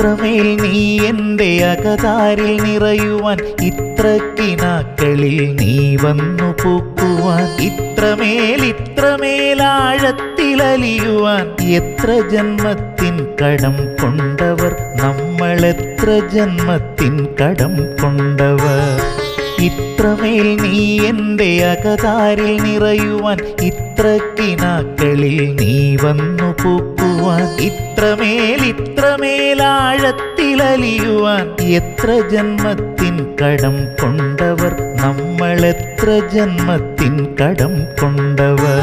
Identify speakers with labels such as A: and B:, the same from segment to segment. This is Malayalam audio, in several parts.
A: ഇത്രമേൽ നീ എന്റെ അകതാരിൽ നിറയുവാൻ ഇത്ര കിനാക്കളിൽ നീ വന്നു പൂക്കുവാൻ. ഇത്രമേൽ ഇത്രമേൽ ആഴത്തിലലിയുവാൻ എത്ര ജന്മത്തിൻ കടം കൊണ്ടവർ? നമ്മൾ എത്ര ജന്മത്തിൻ കടം കൊണ്ടവർ? ഇത്രമേൽ നീ എന്റെ അകതാരിൽ നിറയുവാൻ ഇത്ര കിനാക്കളിൽ നീ വന്നു പൂക്കുവാൻ. ഇത്രമേൽ ഇത്രമേൽ ആഴത്തിലലിയുവാൻ എത്ര ജന്മത്തിൻ കടം കൊണ്ടവർ നമ്മൾ എത്ര ജന്മത്തിൻ കടം കൊണ്ടവർ.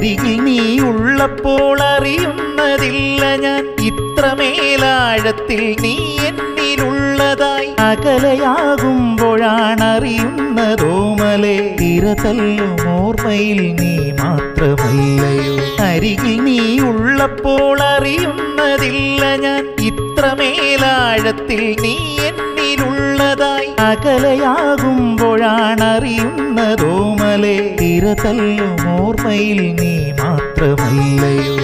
A: അരികിൽ നീ ഉള്ളപ്പോൾ അറിയുന്നതില്ല ഞാൻ. ഇത്രമേലാഴത്തിൽ നീ എന്നിലുള്ളതായി അകലയാകുമ്പോഴാണ് അറിയുന്നതോമലെ തിരതല്ലും ഓർമ്മയിൽ നീ മാത്രമല്ലയോ അരികിൽ നീ ഉള്ളപ്പോൾ അറിയുന്നതില്ല ഞാൻ. ഇത്രമേലാഴത്തിൽ നീ എന്നിലുള്ളതായി അകലയാകുമ്പോഴാണ് അറിയുന്നതോമലെ തിരതല്ലും ഓർമ്മയിൽ നീ മാത്രമല്ലയോ